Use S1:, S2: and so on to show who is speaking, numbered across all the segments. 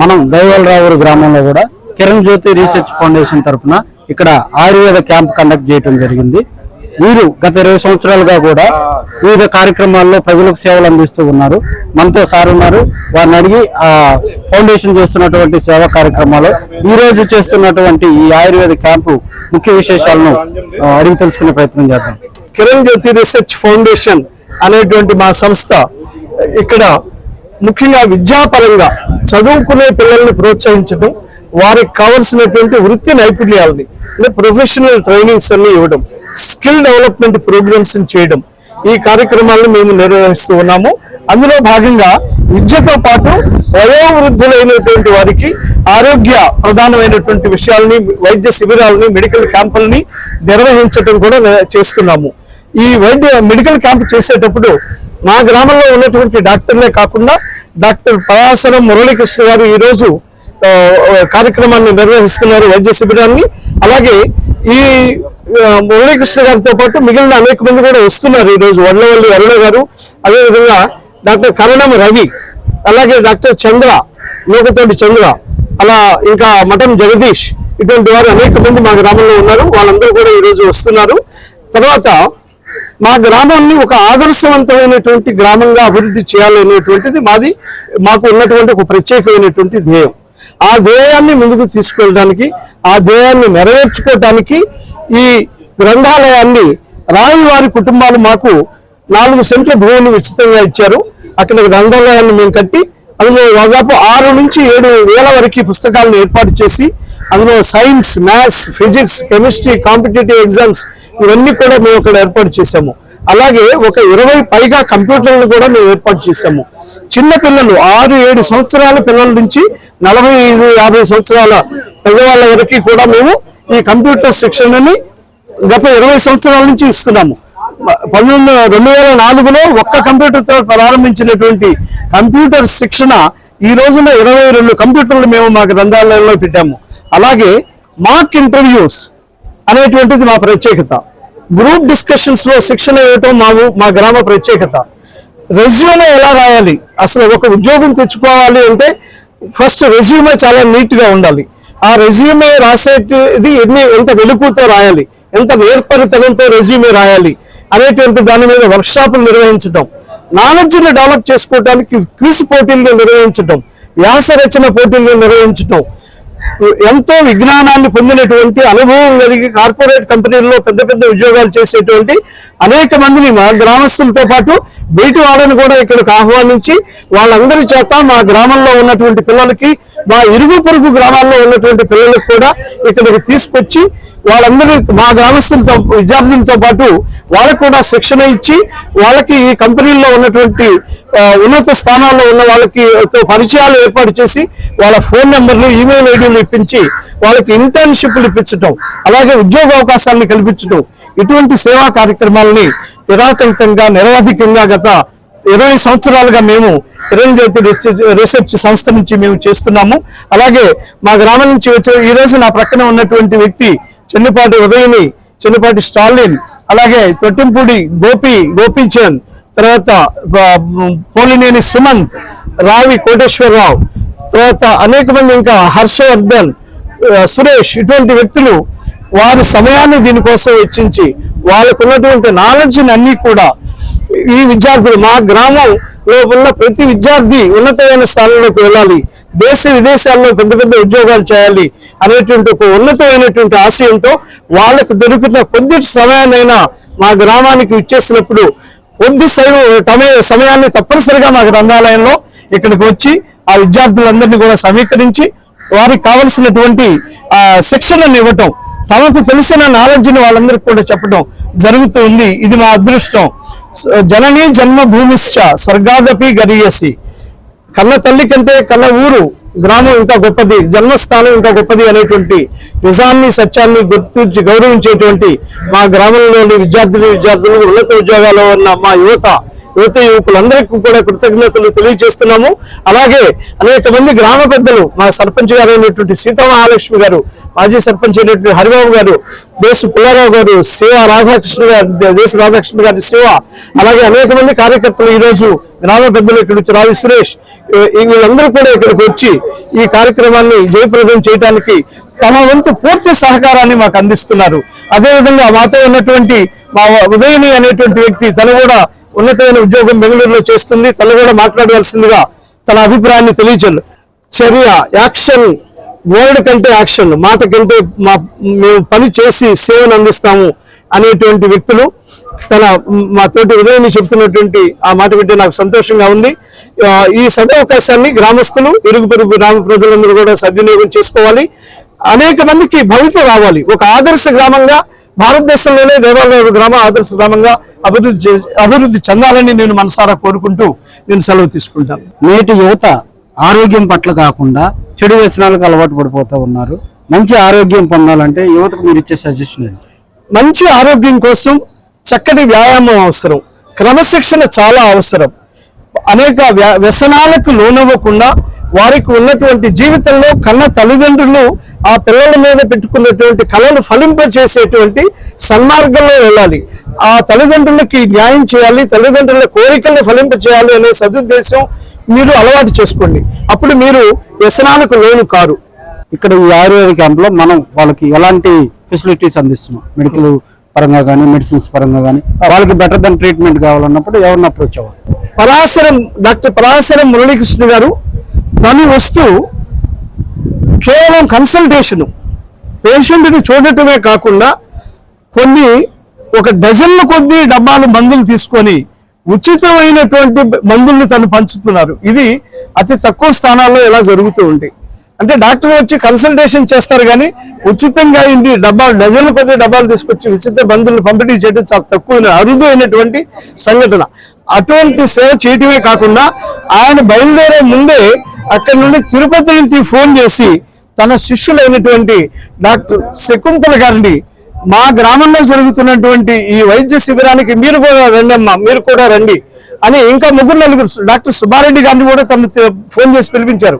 S1: మనం దైవలరావురు గ్రామంలో కూడా కిరణ్ జ్యోతి రీసెర్చ్ ఫౌండేషన్ తరపున ఇక్కడ ఆయుర్వేద క్యాంప్ కండక్ట్ చేయడం జరిగింది. వీరు గత ఇరవై సంవత్సరాలుగా కూడా వివిధ కార్యక్రమాల్లో ప్రజలకు సేవలు అందిస్తూ ఉన్నారు. మనతో సార్ ఉన్నారు. వారిని అడిగి ఆ ఫౌండేషన్ చేస్తున్నటువంటి సేవా కార్యక్రమాలు ఈ రోజు చేస్తున్నటువంటి ఈ ఆయుర్వేద క్యాంపు ముఖ్య విశేషాలను అడిగి తెలుసుకునే ప్రయత్నం చేద్దాం.
S2: కిరణ్ జ్యోతి రీసెర్చ్ ఫౌండేషన్ అనేటువంటి మా సంస్థ ఇక్కడ ముఖ్యంగా విద్యాపరంగా చదువుకునే పిల్లల్ని ప్రోత్సహించడం వారికి కావలసినటువంటి వృత్తి నైపుణ్యాలని అంటే ప్రొఫెషనల్ ట్రైనింగ్స్ అన్ని ఇవ్వడం స్కిల్ డెవలప్మెంట్ ప్రోగ్రామ్స్ చేయడం ఈ కార్యక్రమాలను మేము నిర్వహిస్తూ ఉన్నాము. అందులో భాగంగా విద్యతో పాటు వయోవృద్ధులైనటువంటి వారికి ఆరోగ్య ప్రధానమైనటువంటి విషయాలని వైద్య శిబిరాలని మెడికల్ క్యాంపులని నిర్వహించడం కూడా చేస్తున్నాము. ఈ వైద్య మెడికల్ క్యాంప్ చేసేటప్పుడు మా గ్రామంలో ఉన్నటువంటి డాక్టర్లే కాకుండా డాక్టర్ పరాశరం మురళీకృష్ణ గారు ఈరోజు కార్యక్రమాన్ని నిర్వహిస్తున్నారు వైద్య శిబిరాన్ని. అలాగే ఈ మురళీకృష్ణ గారితో పాటు మిగిలిన అనేక మంది కూడా వస్తున్నారు ఈరోజు రోజు. వడ్లవల్లి అరుణ గారు అదేవిధంగా డాక్టర్ కరణం రవి అలాగే డాక్టర్ చంద్ర లోకతోటి చంద్ర అలా ఇంకా మఠం జగదీష్ ఇటువంటి వారు అనేక మంది మా గ్రామంలో ఉన్నారు. వాళ్ళందరూ కూడా ఈరోజు వస్తున్నారు. తర్వాత మా గ్రామాన్ని ఒక ఆదర్శవంతమైనటువంటి గ్రామంగా అభివృద్ధి చేయాలనేటువంటిది మాది మాకు ఉన్నటువంటి ఒక ప్రత్యేకమైనటువంటి ధ్యేయం. ఆ ధ్యేయాన్ని ముందుకు తీసుకెళ్ళడానికి ఆ ధ్యేయాన్ని నెరవేర్చుకోవడానికి ఈ గ్రంథాలయాన్ని రాయి వారి కుటుంబాలు మాకు నాలుగు సెంట్ల భూమిని ఉచితంగా ఇచ్చారు. అక్కడ గ్రంథాలయాన్ని మేము కట్టి అందులో దాదాపు ఆరు నుంచి ఏడు వేల వరకు పుస్తకాలను ఏర్పాటు చేసి అందులో science maths physics chemistry competitive exams ఇవన్నీ కూడా మేము అక్కడ ఏర్పాటు చేశాము. అలాగే ఒక ఇరవై పైగా కంప్యూటర్లను కూడా మేము ఏర్పాటు చేశాము. చిన్న పిల్లలు ఆరు ఏడు సంవత్సరాల పిల్లల నుంచి నలభై ఐదు యాభై సంవత్సరాల పెద్దవాళ్ళ వరకు కూడా మేము ఈ కంప్యూటర్ శిక్షణని గత ఇరవై సంవత్సరాల నుంచి ఇస్తున్నాము. పంతొమ్మిది రెండు వేల నాలుగులో ఒక్క కంప్యూటర్తో ప్రారంభించినటువంటి కంప్యూటర్ శిక్షణ ఈ రోజున ఇరవై రెండు కంప్యూటర్లు మేము మా గ్రంథాలయంలో పెట్టాము. అలాగే మాక్ ఇంటర్వ్యూస్ అనేటువంటిది మా ప్రత్యేకత. గ్రూప్ డిస్కషన్స్లో శిక్షణ ఇవ్వటం మా మా గ్రామ ప్రత్యేకత. రెజ్యూమే ఎలా రాయాలి? అసలు ఒక ఉద్యోగం తెచ్చుకోవాలి అంటే ఫస్ట్ రెజ్యూమే చాలా నీట్గా ఉండాలి. ఆ రెజ్యూమే రాసేది ఎన్ని ఎంత వెలుకుతో రాయాలి? ఎంత నేర్పరితనంతో రెజ్యూమే రాయాలి? అనేటువంటి దాని మీద వర్క్ షాపులు నిర్వహించడం నాలెడ్జ్ని డెవలప్ చేసుకోవడానికి క్విజ్ పోటీలు నిర్వహించడం వ్యాస రచన పోటీలు నిర్వహించడం ఎంతో విజ్ఞానాన్ని పొందినటువంటి అనుభవం కలిగి కార్పొరేట్ కంపెనీల్లో పెద్ద పెద్ద ఉద్యోగాలు చేసేటువంటి అనేక మందిని మా గ్రామస్తులతో పాటు బయటి వాళ్ళని కూడా ఇక్కడికి ఆహ్వానించి వాళ్ళందరి చేత మా గ్రామంలో ఉన్నటువంటి పిల్లలకి మా ఇరుగు పొరుగు గ్రామాల్లో ఉన్నటువంటి పిల్లలకు కూడా ఇక్కడికి తీసుకొచ్చి వాళ్ళందరి మా గ్రామస్తులతో విద్యార్థులతో పాటు వాళ్ళకు కూడా శిక్షణ ఇచ్చి వాళ్ళకి ఈ కంపెనీల్లో ఉన్నటువంటి ఉన్నత స్థానాల్లో ఉన్న వాళ్ళకి తో పరిచయాలు ఏర్పాటు చేసి వాళ్ళ ఫోన్ నెంబర్లు ఈమెయిల్ ఐడీలు ఇప్పించి వాళ్ళకి ఇంటర్న్షిప్లు ఇప్పించడం అలాగే ఉద్యోగ అవకాశాలను కల్పించడం ఇటువంటి సేవా కార్యక్రమాలని నిరాకంతంగా నిరవధికంగా గత ఇరవై సంవత్సరాలుగా మేము కిరణ్ రీసెర్చ్ రీసెర్చ్ సంస్థ నుంచి మేము చేస్తున్నాము. అలాగే మా గ్రామం నుంచి వచ్చే ఈ రోజు నా ప్రక్కన ఉన్నటువంటి వ్యక్తి చెన్నిపాటి ఉదయని చెన్నిపాటి స్టాలిన్ అలాగే తొట్టింపూడి గోపి గోపీచంద్ తర్వాత పోలినేని సుమంత్ రావి కోటేశ్వరరావు తర్వాత అనేక మంది ఇంకా హర్షవర్ధన్ సురేష్ ఇటువంటి వ్యక్తులు వారి సమయాన్ని దీనికోసం వెచ్చించి వాళ్ళకు ఉన్నటువంటి నాలెడ్జ్ని అన్ని కూడా ఈ విద్యార్థులు మా గ్రామం ఉన్న ప్రతి విద్యార్థి ఉన్నతమైన స్థానంలోకి వెళ్ళాలి. దేశ విదేశాల్లో పెద్ద పెద్ద ఉద్యోగాలు చేయాలి అనేటువంటి ఒక ఉన్నతమైనటువంటి ఆశయంతో వాళ్ళకు దొరికిన కొద్ది సమయాన్నైనా మా గ్రామానికి ఇచ్చేసినప్పుడు కొద్ది సై- సమయాన్ని తప్పనిసరిగా మా గ్రంథాలయంలో ఇక్కడికి వచ్చి ఆ విద్యార్థులందరినీ కూడా సమీకరించి వారికి కావలసినటువంటి ఆ శిక్షణను ఇవ్వటం తమకు తెలిసిన నాలెడ్జ్ని వాళ్ళందరికీ కూడా చెప్పడం జరుగుతూ ఉంది. ఇది మా అదృష్టం. జనని జన్మభూమిశ్చ స్వర్గాదపి గరియసి. కన్న తల్లి కంటే కన్న ఊరు గ్రామం ఇంకా గొప్పది జన్మస్థానం ఇంకా గొప్పది అనేటువంటి నిజాన్ని సత్యాన్ని గుర్తించి గౌరవించేటువంటి మా గ్రామంలోని విద్యార్థులు విద్యార్థులు ఉన్నత ఉద్యోగాల్లో ఉన్న మా యువత యువత యువకులందరికీ కూడా కృతజ్ఞతలు తెలియజేస్తున్నాము. అలాగే అనేక మంది గ్రామ పెద్దలు మా సర్పంచ్ గారు అయినటువంటి సీతామహాలక్ష్మి గారు మాజీ సర్పంచ్ అయినటువంటి హరిబాబు గారు దేశ పుల్లారావు గారు శివ రాధాకృష్ణ గారు దేశ రాధాకృష్ణ గారి శివ అలాగే అనేక మంది కార్యకర్తలు ఈ రోజు గ్రామ పెద్దలు ఇక్కడ నుంచి రావి సురేష్ వీళ్ళందరూ కూడా ఇక్కడికి వచ్చి ఈ కార్యక్రమాన్ని జయప్రదం చేయడానికి తమ వంతు పూర్తి సహకారాన్ని మాకు అందిస్తున్నారు. అదేవిధంగా మాతో ఉన్నటువంటి మా ఉదయని అనేటువంటి వ్యక్తి తను కూడా ఉన్నతమైన ఉద్యోగం బెంగళూరులో చేస్తుంది. తను కూడా మాట్లాడవలసిందిగా తన అభిప్రాయాన్ని తెలియచరు చర్య యాక్షన్ వర్డ్ కంటే యాక్షన్ మాట కంటే మా మేము పని చేసి సేవను అందిస్తాము అనేటువంటి వ్యక్తులు తన మా తోటి ఉదయం చెప్తున్నటువంటి ఆ మాట వింటే నాకు సంతోషంగా ఉంది. ఈ సదవకాశాన్ని గ్రామస్తులు ఇరుగు పొరుగు గ్రామ ప్రజలందరూ కూడా సద్వినియోగం చేసుకోవాలి. అనేక మందికి భవిత రావాలి. ఒక ఆదర్శ గ్రామంగా భారతదేశంలోనే దేవాలయ గ్రామ ఆదర్శ గ్రామంగా అభివృద్ధి అభివృద్ధి చెందాలని నేను మనసారా కోరుకుంటూ నేను సెలవు తీసుకుంటాను.
S1: నేటి యువత ఆరోగ్యం పట్ల కాకుండా చెడు వ్యసనాలకు అలవాటు పడిపోతూ ఉన్నారు. మంచి ఆరోగ్యం పొందాలంటే యువతకు మీరు ఇచ్చే సజెషన్ ఏంటి?
S2: మంచి ఆరోగ్యం కోసం చక్కటి వ్యాయామం అవసరం. క్రమశిక్షణ చాలా అవసరం. అనేక వ్య- వ్యసనాలకు లోనవ్వకుండా వారికి ఉన్నటువంటి జీవితంలో కన్న తల్లిదండ్రులు ఆ పిల్లల మీద పెట్టుకున్నటువంటి కళను ఫలింపచేసేటువంటి సన్మార్గంలో వెళ్ళాలి. ఆ తల్లిదండ్రులకి న్యాయం చేయాలి తల్లిదండ్రుల కోరికలను ఫలింప చేయాలి అనే సదుద్దేశం మీరు అలవాటు చేసుకోండి. అప్పుడు మీరు వ్యసనాలకు లోను కారు.
S1: ఇక్కడ ఈ ఆయుర్వేద క్యాంప్లో మనం వాళ్ళకి ఎలాంటి ఫెసిలిటీస్ అందిస్తున్నాం? మెడికల్ పరంగా కానీ మెడిసిన్స్ పరంగా కానీ వాళ్ళకి బెటర్ దెన్ ట్రీట్మెంట్ కావాలన్నప్పుడు ఎవరిని అప్రోచ్ అవ్వాలి?
S2: పరాశరం డాక్టర్ పరాశరం మురళీకృష్ణ గారు తను వస్తూ కేవలం కన్సల్టేషన్ పేషెంట్ని చూడటమే కాకుండా కొన్ని ఒక డజన్ల కొద్దీ డబ్బాలు మందులు తీసుకొని ఉచితమైనటువంటి మందుల్ని తను పంచుతున్నారు. ఇది అతి తక్కువ స్థానాల్లో ఇలా జరుగుతూ ఉంటాయి అంటే డాక్టర్ వచ్చి కన్సల్టేషన్ చేస్తారు కానీ ఉచితంగా ఇంటి డబ్బాలు డజన్ల కొద్ది డబ్బాలు తీసుకొచ్చి ఉచిత మందులను పంపిణీ చేయడం చాలా తక్కువ అరుదు అయినటువంటి సంఘటన. అటువంటి సేవ చేయటమే కాకుండా ఆయన బయలుదేరే ముందే అక్కడి నుండి తిరుపతి నుంచి ఫోన్ చేసి తన శిష్యులైనటువంటి డాక్టర్ శకుంతల గారిని మా గ్రామంలో జరుగుతున్నటువంటి ఈ వైద్య శిబిరానికి మీరు కూడా రండి అమ్మా మీరు కూడా రండి అని ఇంకా ముగ్గురు నలుగురు డాక్టర్ సుబ్బారెడ్డి గారిని కూడా తను ఫోన్ చేసి పిలిపించారు.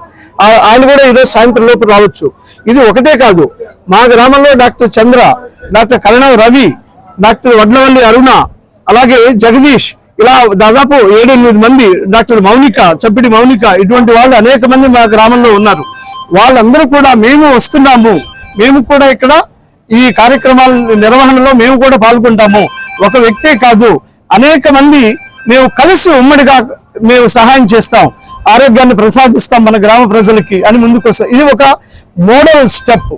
S2: ఆయన కూడా ఈరోజు సాయంత్రం లోపు రావచ్చు. ఇది ఒకటే కాదు. మా గ్రామంలో doctor Chandra doctor Karanam Ravi doctor Vadlavalli Aruna అలాగే జగదీష్ ఇలా దాదాపు ఏడెనిమిది మంది డాక్టర్ మౌనిక చప్పిడి మౌనిక ఇటువంటి వాళ్ళు అనేక మంది మా గ్రామంలో ఉన్నారు. వాళ్ళందరూ కూడా మేము వస్తున్నాము. మేము కూడా ఇక్కడ ఈ కార్యక్రమాల నిర్వహణలో మేము కూడా పాల్గొంటాము. ఒక వ్యక్తే కాదు అనేక మంది మేము కలిసి ఉమ్మడిగా మేము సహాయం చేస్తాం ఆరోగ్యాన్ని ప్రసాదిస్తాం మన గ్రామ ప్రజలకి అని ముందుకు వస్తాం. ఇది ఒక మోడల్ స్టెప్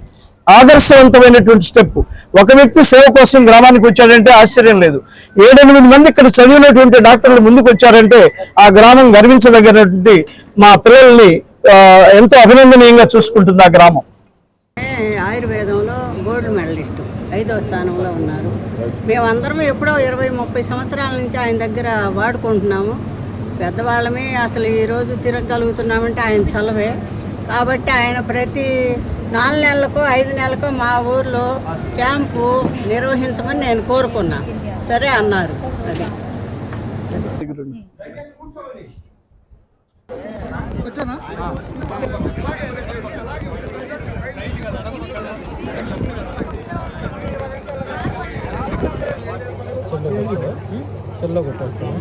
S2: ఆదర్శవంతమైనటువంటి స్టెప్. ఒక వ్యక్తి సేవ కోసం గ్రామానికి వచ్చాడంటే ఆశ్చర్యం లేదు. ఏడెనిమిది మంది ఇక్కడ చదివినటువంటి డాక్టర్లు ముందుకు వచ్చారంటే ఆ గ్రామం గర్వించదగినటువంటి మా పిల్లల్ని ఎంతో అభినందనీయంగా చూసుకుంటుంది ఆ గ్రామం.
S3: ఆయుర్వేదంలో గోల్డ్ మెడలిస్ట్ ఐదో స్థానంలో ఉన్నారు. మేమందరం ఎప్పుడో ఇరవై ముప్పై సంవత్సరాల నుంచి ఆయన దగ్గర వాడుకుంటున్నాము. పెద్దవాళ్ళమే అసలు ఈరోజు తిరగలుగుతున్నామంటే ఆయన చలవే. కాబట్టి ఆయన ప్రతి నాలుగు నెలలకు ఐదు నెలలకు మా ఊర్లో క్యాంపు నిర్వహించమని నేను కోరుకున్నాను సరే అన్నారు. సెల్లో కొట్టేస్తాను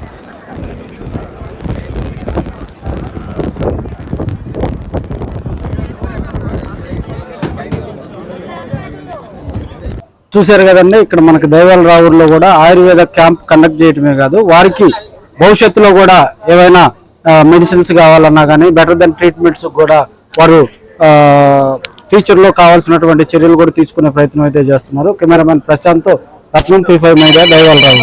S1: చూశారు కదండి ఇక్కడ మనకి దైవాల రావుల్లో కూడా ఆయుర్వేద క్యాంప్ కండక్ట్ చేయడమే కాదు వారికి భవిష్యత్తులో కూడా ఏవైనా మెడిసిన్స్ కావాలన్నా కానీ బెటర్ దెన్ ట్రీట్మెంట్స్ కూడా వారు ఫ్యూచర్లో కావాల్సినటువంటి చర్యలు కూడా తీసుకునే ప్రయత్నం అయితే చేస్తున్నారు. Cameraman Prashant Ratnam P five media Daivala Rao.